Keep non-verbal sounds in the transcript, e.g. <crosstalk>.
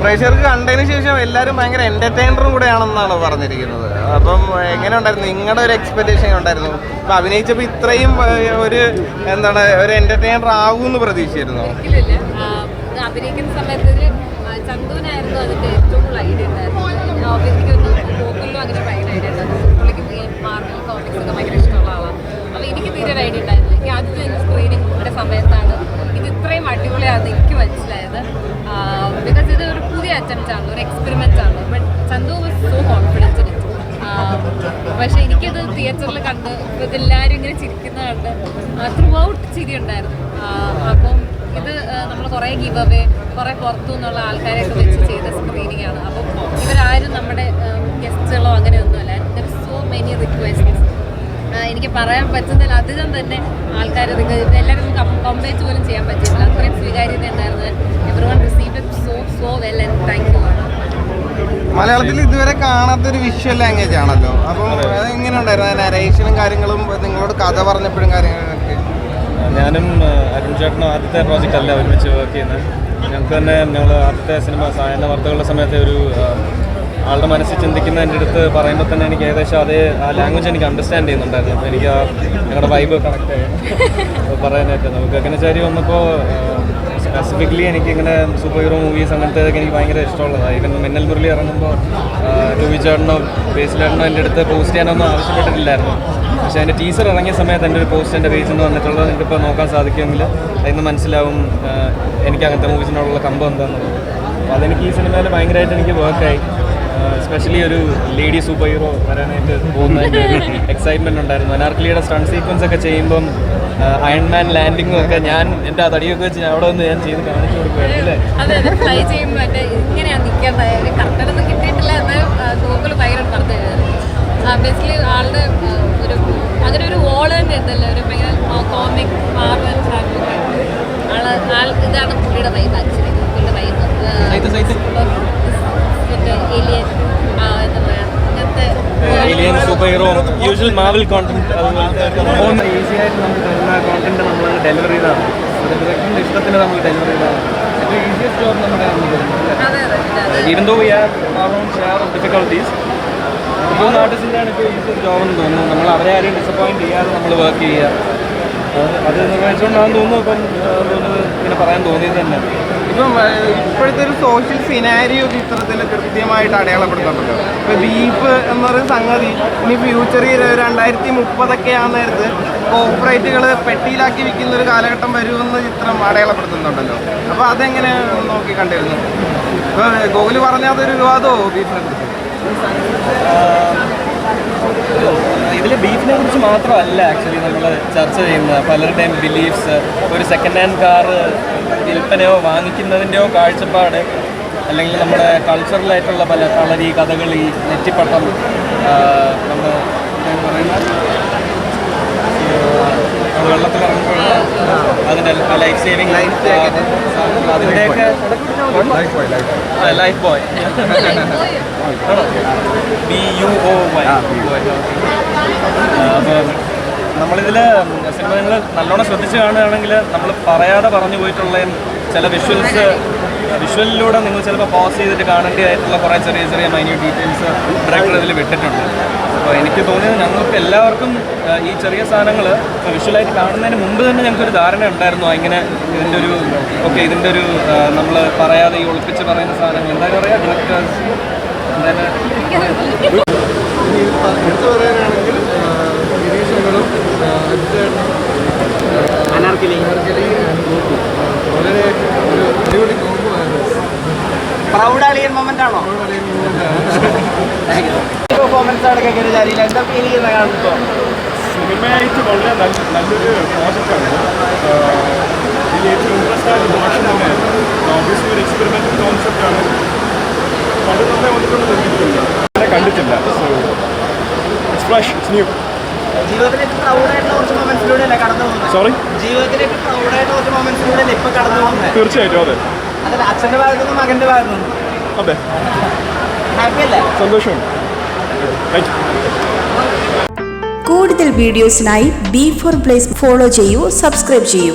പ്രേക്ഷകർക്ക് കണ്ടതിന് ശേഷം എല്ലാവരും ഭയങ്കര എന്റർടൈനറും കൂടെയാണെന്നാണ് പറഞ്ഞിരിക്കുന്നത്. അപ്പം എങ്ങനെ ഉണ്ടായിരുന്നു? നിങ്ങളുടെ ഒരു എക്സ്പെക്ടേഷൻ ഉണ്ടായിരുന്നു? അപ്പൊ അഭിനയിച്ചപ്പോൾ ഇത്രയും ഒരു എന്താണ് ഒരു എന്റർടൈനർ ആകുമെന്ന് പ്രതീക്ഷിച്ചിരുന്നു? അഭിനയിക്കുന്ന സമയത്ത് ചന്തുവിനായിരുന്നു അതിന്റെ ഏറ്റവും കൂടുതൽ ഐഡിയ ഉണ്ടായിരുന്നു ഓബിയസ്ലി അങ്ങനെ ഭയങ്കര ഐഡിയ ഉണ്ടായിരുന്നു പുള്ളിക്ക് മാർവൽ കോമിക്സ് ഒക്കെ ഭയങ്കര ഇഷ്ടമുള്ള ആളാണ് അപ്പോൾ എനിക്ക് തീരെ ഒരു ഐഡിയ ഉണ്ടായിരുന്നില്ല. എനിക്ക് ആദ്യത്തെ സ്ക്രീനിങ്ങിന്റെ സമയത്താണ് ഇത് ഇത്രയും അടിപൊളിയാണെന്ന് എനിക്ക് മനസ്സിലായത്. ബിക്കോസ് ഇത് അറ്റംപ്റ്റ് ആണ് ഒരു എക്സ്പെരിമെന്റ് ആണ്. But Chandu was so confidence പക്ഷെ എനിക്കത് തിയേറ്ററിൽ കണ്ട് ഇതെല്ലാവരും ഇങ്ങനെ ചിരിക്കുന്ന കണ്ട് ത്രൂ ഔട്ട് ചിരി ഉണ്ടായിരുന്നു. അപ്പം ഇത് നമ്മൾ കുറേ ഗിവ് അവേ കുറേ പുറത്തു നിന്നുള്ള ആൾക്കാരെയൊക്കെ വെച്ച് ചെയ്ത സ്ക്രീനിങ് മലയാളത്തിൽ ഇതുവരെ കാണാത്തൊരു വിഷ്വൽ ലാംഗ്വേജ് ആണല്ലോ. അപ്പം അത് എങ്ങനെ ഉണ്ടായിരുന്നു? നരേഷനും കാര്യങ്ങളും നിങ്ങളോട് കഥ പറഞ്ഞപ്പോഴും കാര്യങ്ങളൊക്കെ? ഞാനും അരുൺ ചേട്ടനും ആദ്യത്തെ പ്രോജക്റ്റ് അല്ല ഒരുമിച്ച് വർക്ക് ചെയ്യുന്നത്. ഞങ്ങൾക്ക് തന്നെ ഞങ്ങൾ ആദ്യത്തെ സിനിമ സായന വാർത്തകളുടെ സമയത്ത് ഒരു ആളുടെ മനസ്സിൽ ചിന്തിക്കുന്ന എന്റെ അടുത്ത് പറയുമ്പോൾ തന്നെ എനിക്ക് ഏകദേശം അതേ ആ ലാംഗ്വേജ് എനിക്ക് അണ്ടർസ്റ്റാൻഡ് ചെയ്യുന്നുണ്ടായിരുന്നു. അപ്പോൾ എനിക്ക് ആ ഞങ്ങളുടെ വൈബ് കണക്ട് ആയി. പറയാനായിട്ട് നമുക്ക് ഗഗനചാരി വന്നപ്പോൾ സ്പെസിഫിക്കലി എനിക്ക് ഇങ്ങനെ സൂപ്പർ ഹീറോ മൂവീസ് അങ്ങനത്തെ ഇതൊക്കെ എനിക്ക് ഭയങ്കര ഇഷ്ടമുള്ളതാണ് ഈവൻ മിന്നൽ മുരളി ഇറങ്ങുമ്പോൾ ടൂവി ചേട്ടനോ ബേസിലേട്ടനോ എന്റെ അടുത്ത് പോസ്റ്റ് ചെയ്യാനൊന്നും ആവശ്യപ്പെട്ടിട്ടില്ലായിരുന്നു. പക്ഷേ അതിന്റെ ടീച്ചർ ഇറങ്ങിയ സമയത്ത് എന്റെ ഒരു പോസ്റ്റ് എന്റെ പേജിൽ നിന്ന് വന്നിട്ടുള്ളത് നിങ്ങൾക്ക് ഇപ്പോൾ നോക്കാൻ സാധിക്കുമെങ്കിൽ അതിന് മനസ്സിലാവും എനിക്ക് അങ്ങനത്തെ മൂവീസിനോടുള്ള കമ്പം എന്താണെന്നുള്ളത് അപ്പോൾ അതെനിക്ക് ഈ സിനിമയിൽ ഭയങ്കരമായിട്ട് എനിക്ക് വർക്കായി എസ്പെഷ്യലി ഒരു ലേഡി സൂപ്പർ ഹീറോ വരാനായിട്ട് പോകുന്നതിന്റെ എക്സൈറ്റ്മെന്റ് ഉണ്ടായിരുന്നു. അനാർക്കലിയുടെ സ്റ്റൺ സീക്വൻസ് ഒക്കെ ചെയ്യുമ്പം അയൺമാൻ ലാൻഡിങ്ങും ഒക്കെ ഞാൻ എന്റെ ആ തടിയൊക്കെ വെച്ച് അവിടെ നിന്ന് ഞാൻ ചെയ്ത് കാണിച്ചു കൊടുക്കുമായിരുന്നു അല്ലേ അതെ അതെ ഫ്ലൈ ചെയ്യുമ്പോൾ മറ്റേ ഇങ്ങനെയാണ് നിൽക്കേണ്ടത് ഒരു കറക്റ്റൊന്നും കിട്ടിയിട്ടില്ല എന്ന് ഗൂഗിൾ ഭയങ്കര പറഞ്ഞു ബേസിക്കലി ആളുടെ ആ, ഒരു അങ്ങനെ ഒരു വോൾ തന്നെ ഉണ്ടല്ലോ ഒരു ഭയങ്കര കോമിക് മാർവൽ ആൾ ആൾ ഇതാണ് പുള്ളിയുടെ വൈബ് ആക്ച്വലി പുള്ളിയുടെ വൈബ് മറ്റേ ഏലിയൻ എന്താ പറയുക അങ്ങനത്തെ ഹീറോ യൂഷ്വൽ മാവൽ കോണ്ടന്റ് അതുപോലെ ഈസി ആയിട്ട് നമുക്ക് തരുന്ന കോണ്ടന്റ് നമ്മൾ ഡെലിവർ ചെയ്താണ് അത് ഡയറക്ടറിന്റെ ഇഷ്ടത്തിന് നമ്മൾ ഡെലിവർ ചെയ്താണ് ഏറ്റവും ഈസിയസ്റ്റ് ജോബ് നമ്മുടെ അതെ അതെ അതെ even though we have on share of difficulties മൂന്ന് ആർട്ടിസ്റ്റിന്റെയാണ് ഇപ്പോൾ ഈസിയസ്റ്റ് ജോബ് എന്ന് തോന്നുന്നു. നമ്മൾ അവരെ ആരെയും ഡിസപ്പോയിന്റ് ചെയ്യാതെ നമ്മൾ വർക്ക് ചെയ്യുക. അത് അത് നിർവഹിച്ചുകൊണ്ടാണെന്ന് തോന്നുന്നു. ഇപ്പം തോന്നുന്നത് ഇങ്ങനെ പറയാൻ തോന്നിയത് തന്നെ. ഇപ്പം ഇപ്പോഴത്തെ ഒരു സോഷ്യൽ സിനാരിയോ ചിത്രത്തിൽ കൃത്യമായിട്ട് അടയാളപ്പെടുത്തുന്നുണ്ടല്ലോ ഇപ്പൊ ബീഫ് എന്ന് പറയുന്ന സംഗതി ഇനി ഫ്യൂച്ചറിൽ രണ്ടായിരത്തി മുപ്പതൊക്കെ ആ നേരത്ത് കോർപ്പറേറ്റുകൾ പെട്ടിയിലാക്കി വിൽക്കുന്ന ഒരു കാലഘട്ടം വരുമെന്ന് ചിത്രം അടയാളപ്പെടുത്തുന്നുണ്ടല്ലോ. അപ്പൊ അതെങ്ങനെ നോക്കി കണ്ടിരുന്നു? ഇപ്പൊ ഗോകുലി പറഞ്ഞ അതൊരു വിവാദമോ ബീഫിനെ കുറിച്ച്? ഇതിൽ ബീഫിനെ കുറിച്ച് മാത്രമല്ല ആക്ച്വലി നമ്മൾ ചർച്ച ചെയ്യുന്നത്. പലരുടെയും ബിലീഫ്സ് ഒരു സെക്കൻഡ് ഹാൻഡ് കാർ വിൽപ്പനയോ വാങ്ങിക്കുന്നതിന്റെയോ കാഴ്ചപ്പാട് അല്ലെങ്കിൽ നമ്മുടെ കൾച്ചറലായിട്ടുള്ള പല കളരി കഥകളി നെറ്റിപ്പട്ടം നമ്മൾ വെള്ളത്തിൽ വെള്ളത്തിലിറങ്ങുമ്പോൾ അതിന്റെ ലൈഫ് സേവിങ് ലൈഫ് അതിന്റെയൊക്കെ life buoy <laughs> B U O Y നമ്മളിതിൽ സിനിമ നിങ്ങൾ നല്ലോണം ശ്രദ്ധിച്ച് കാണുകയാണെങ്കിൽ നമ്മൾ പറയാതെ പറഞ്ഞു പോയിട്ടുള്ള ചില വിഷ്വൽസ് വിഷ്വലിലൂടെ നിങ്ങൾ ചിലപ്പോൾ പോസ് ചെയ്തിട്ട് കാണേണ്ടതായിട്ടുള്ള കുറേ ചെറിയ ചെറിയ മൈന്യൂട്ട് ഡീറ്റെയിൽസ് ഡയറക്ടർ ഇതിൽ വിട്ടിട്ടുണ്ട്. അപ്പോൾ എനിക്ക് തോന്നിയത് ഞങ്ങൾക്ക് എല്ലാവർക്കും ഈ ചെറിയ സാധനങ്ങൾ വിഷ്വലായിട്ട് കാണുന്നതിന് മുമ്പ് തന്നെ ഞങ്ങൾക്കൊരു ധാരണ ഉണ്ടായിരുന്നു. ഇങ്ങനെ ഇതിന്റെ ഒരു ഓക്കെ ഇതിന്റെ ഒരു നമ്മൾ പറയാതെ ഈ ഒളിപ്പിച്ച് പറയുന്ന സാധനങ്ങൾ. എന്തായാലും പറയാം ഡയറക്ടേഴ്സ് എടുത്തു പറയാനാണെങ്കിൽ നിരീക്ഷണങ്ങളും അനാർക്കലി വളരെ ഒരു അടിപൊളി കോമ്പോ പ്രൗഡാളിയൻ മൊമെന്റ് ആണോ? പെർഫോമൻസ് ആണ് ഗഗനചാരിയിൽ എന്താ ഫീൽ ചെയ്യുന്ന കാണുമ്പോൾ സിനിമയായിട്ട് വളരെ നല്ല നല്ലൊരു പ്രോജക്റ്റാണ് ഏറ്റവും ഇൻട്രസ്റ്റ് ആയ ഭാഷ തന്നെ ഓബിയസ്ലി ഒരു അങ്ങനെ so it's fresh it's new sorry തീർച്ചയായിട്ടും അതെ. അച്ഛന്റെ മകന്റെ അതെ. യു കൂടുതൽ വീഡിയോസിനായി ബി ഫോർ പ്ലേസ് ഫോളോ ചെയ്യൂ സബ്സ്ക്രൈബ് ചെയ്യൂ.